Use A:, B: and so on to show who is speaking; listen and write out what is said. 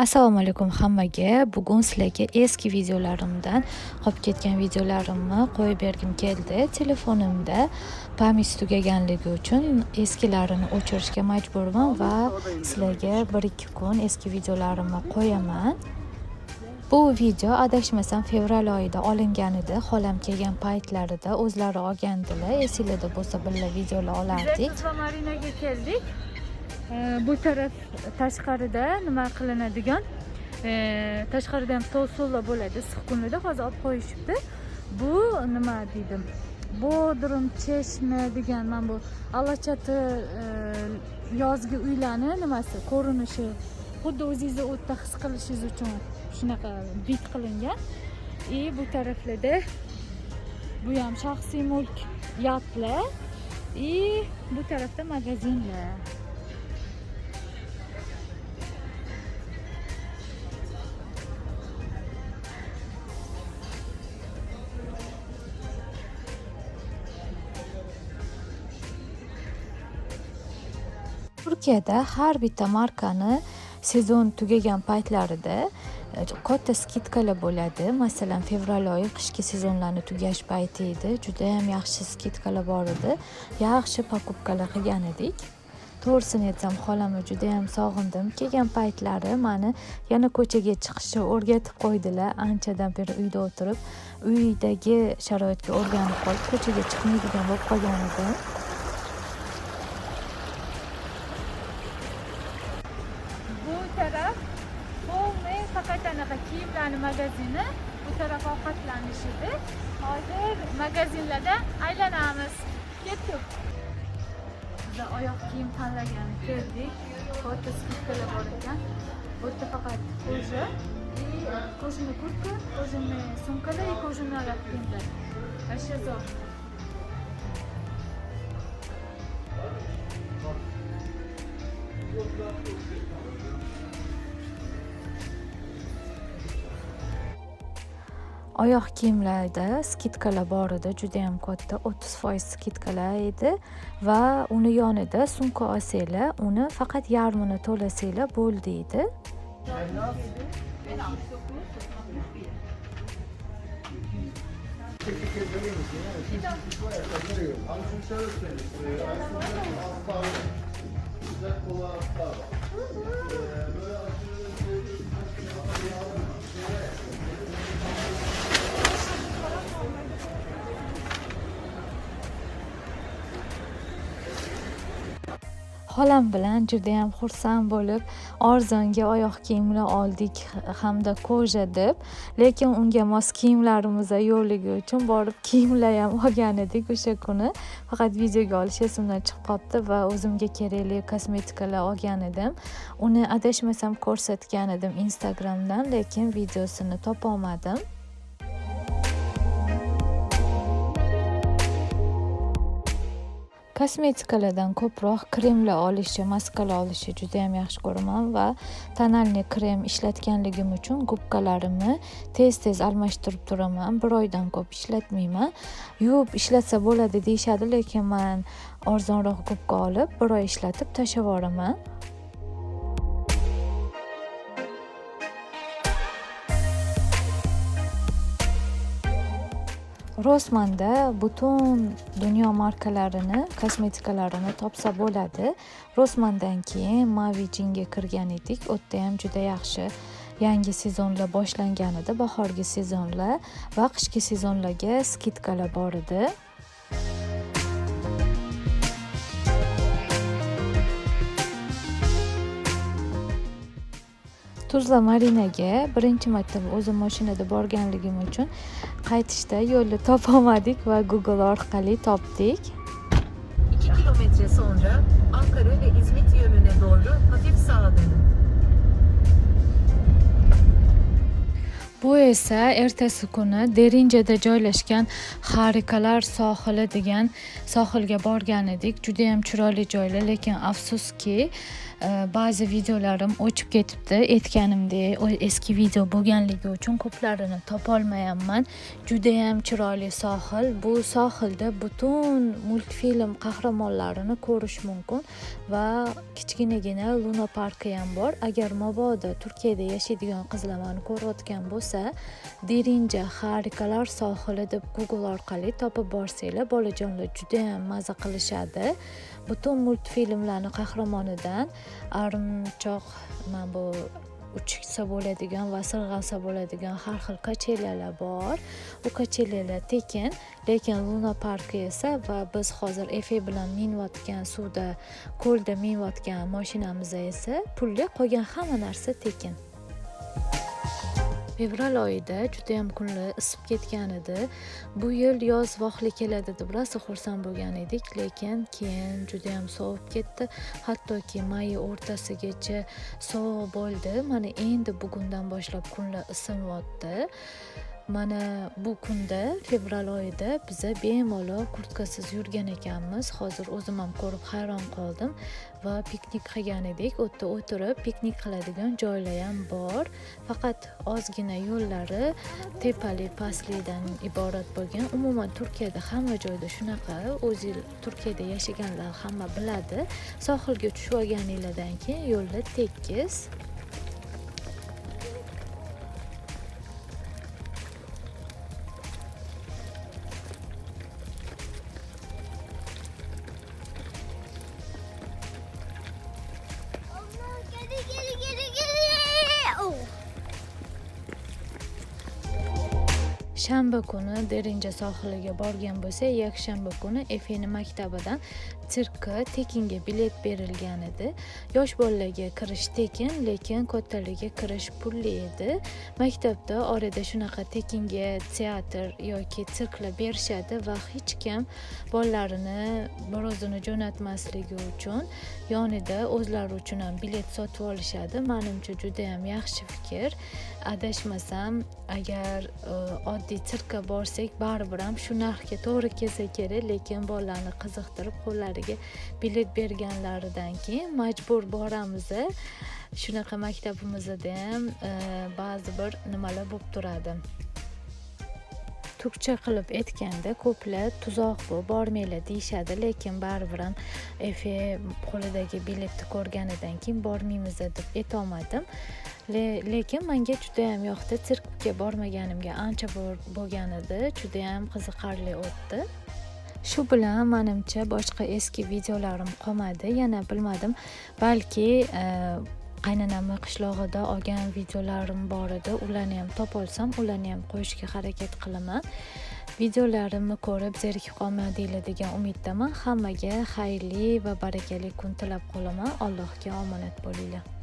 A: assalomu alaykum hammaga. Bugun sizlarga eski videolarimdan qolib ketgan videolarimni qo'yib bergim keldi. Telefonimda pamyat tugaganligi uchun eskilarini o'chirishga majburman va sizlarga bir ikki kun eski videolarimni qo'yaman. Bu video adashmasam fevral oyida olingan edi xolam kelgan paytlarida o'zlari olgandilar esinglarda bo'lsa birga videolar olardik.
B: Marinaga keldik. Ee, bu taraf tashqarida nima qilinadigan? E, tashqarida ham to'suvlar bo'ladi issiq kunlarda hozir olib qo'yishibdi. Bu nima deydim bodrum cheshma degan mana bu allachati e, yozgi uylarni nimasi ko'rinishi xuddi o'zingizni o'tda his qilishingiz uchun shunaqa bit qilingan. И bu taraflarda bu ham shaxsiy mulk yotlar и bu tarafda magazinlar
A: turkiyada har bitta markani sezon tugagan paytlarida e, katta skidkalar bo'ladi. Masalan fevral oyi qishki sezonlarni tugash payti edi. Judayam yaxshi skidkalar bor edi. Yaxshi покупкаlar qilgan edik. To'g'risini aytsam xolamni judayam sog'indim. Kelgan paytlari mani yana ko'chaga chiqishni o'rgatib qo'ydilar. Anchadan beri uyda o'tirib uydagi sharoitga o'rganib qolib ko'chaga chiqmaydigan bo'lib qolgan edim.
B: faqat anaqa kiyimlarni magazini bu taraf ovqatlanish edi hozir magazinlarda aylanamiz ketdik biza oyoq kiyim tanlagan keldik katta skidkalar bor ekan bu yerda faqat ko'za и кожаный куртка кожаные сумкаlar и кожаные кiyimlar вообще zo'r
A: Oyoq kiyimlarda skidkalar bor edi judayam katta o'ttiz foiz skidkalar edi va uni yonida sumka olsanglar uni faqat yarmini to'lasanglar bo'ldi edi xolam bilan judayam xursand bo'lib arzonga oyoq kiyimlar oldik hamda koja deb lekin unga mos kiyimlarimiz yo'qligi uchun borib kiyimlar ham olgan edik o'sha kuni. Faqat videoga olish esimdan chiqib qolibdi va o'zimga kerakli kosmetikalar olgan edim. Uni adashmasam ko'rsatgan edim instagramdan lekin videosini topolmadim. Kosmetikalardan ko'proq kremlar olishni maskalar olishni judayam yaxshi ko'raman va tonalniy krem ishlatganligim uchun gubkalarimni tez tez almashtirib turaman. Bir oydan ko'p ishlatmayman. Yuvib ishlatsa bo'ladi deyishadi lekin man arzonroq gubka olib bir oy ishlatib tashlab yuboraman Rossmanda butun dunyo markalarini, kosmetikalarini topsa bo'ladi. Rossmandan keyin Mavijinga kirgan edik. U yerda ham juda yaxshi yangi sezonlar boshlangan edi, bahorgi sezonlar va qishki sezonlarga skidkalar bor edi. Tuzla Marinaga birinchi marta o'zim mashinada borganligim uchun qaytishda yo'lni topolmadik va Google orqali topdik.
C: 2 kilometre sonra Ankara ve İzmit yönüne doğru hafif sağa dönün.
A: Bu esa ertasi kuni Derinjada joylashgan Harikalar sohili degan sohilga borgan edik. Juda ham chiroyli joylar, lekin afsuski ba'zi videolarim o'chib ketibdi aytganimdek eski video bo'lganligi uchun ko'plarini topolmayapman judayam chiroyli sohil bu sohilda butun multfilm qahramonlarini ko'rish mumkin va kichkinagina luna parki ham bor agar mabodo turkiyada yashaydigan qizlarmani ko'rayotgan bo'lsa derinja harikalar sohili deb google orqali topib borsanglar bolajonlar judayam maza qilishadi butun multfilmlarni qahramonidan armchoq mana bu uchsa bo'ladigan va sirg'alsa bo'ladigan har xil kachelyalar bor u kachelyalar tekin lekin luna parki esa va biz hozir efe bilan minayotgan suvda ko'lda minayotgan mashinamizda esa pulli qolgan hamma narsa tekin fevral oyida judayam kunlar isib ketgan edi. Bu yil yoz vohli keladi deb rosa xursand bo'lgan edik lekin keyin judayam sovib ketdi. Hattoki may o'rtasigacha sovuq bo'ldi mana endi bugundan boshlab kunlar isinyapti mana bu kunda fevral oyida biza bemalol kurtkasiz yurgan ekanmiz. Hozir o'zim ham ko'rib hayron qoldim va piknik qilgan edik. U yerda o'tirib piknik qiladigan joylar ham bor. Faqat ozgina yo'llari tepali pastlidan iborat bo'lgan. Umuman turkiyada hamma joyda shunaqa. O'zi turkiyada yashaganlar hamma biladi. Sohilga tushib olganinglardan keyin yo'llar tekis shanba kuni derinja sohiliga borgan bo'lsak yakshanba kuni efeni maktabidan sirkka tekinga bilet berilgan edi yosh bolalarga kirish tekin lekin kattalarga kirish pulli edi. Maktabda orada shunaqa tekinga teatr yoki sirklar berishadi va hech kim bolalarini bir o'zini jo'natmasligi uchun yonida o'zlari uchun ham bilet sotib olishadi. Manimcha judayam yaxshi fikr. Adashmasam agar e, oddiy sirkka borsak baribir ham shu narxga to'g'ri kelsa kerak lekin bolalarni qiziqtirib qo'llariga bilet berganlaridan keyin majbur boramiz shunaqa maktabimizda ham e, ba'zi bir nimalar bo'lib turadi turkcha qilib aytganda ko'plar tuzoq bu bormanglar deyishadi lekin baribir ham efe qo'lidagi biletni ko'rganidan keyin bormaymiz deb aytolmadim Le- lekin manga judayam yoqdi sirkga bormaganimga ancha bo'l- bo'lgan edi judayam qiziqarli o'tdi shu bilan manimcha boshqa eski videolarim qolmadi yana bilmadim. Balki e, qaynonamni qishlog'ida olgan videolarim bor edi. Ularni ham topolsam ularni ham qo'yishga harakat qilaman. Videolarimni ko'rib zerikib qolmadinglar degan umiddaman. Hammaga xayrli va barakali kun tilab qolaman. Allohga omonat bo'linglar.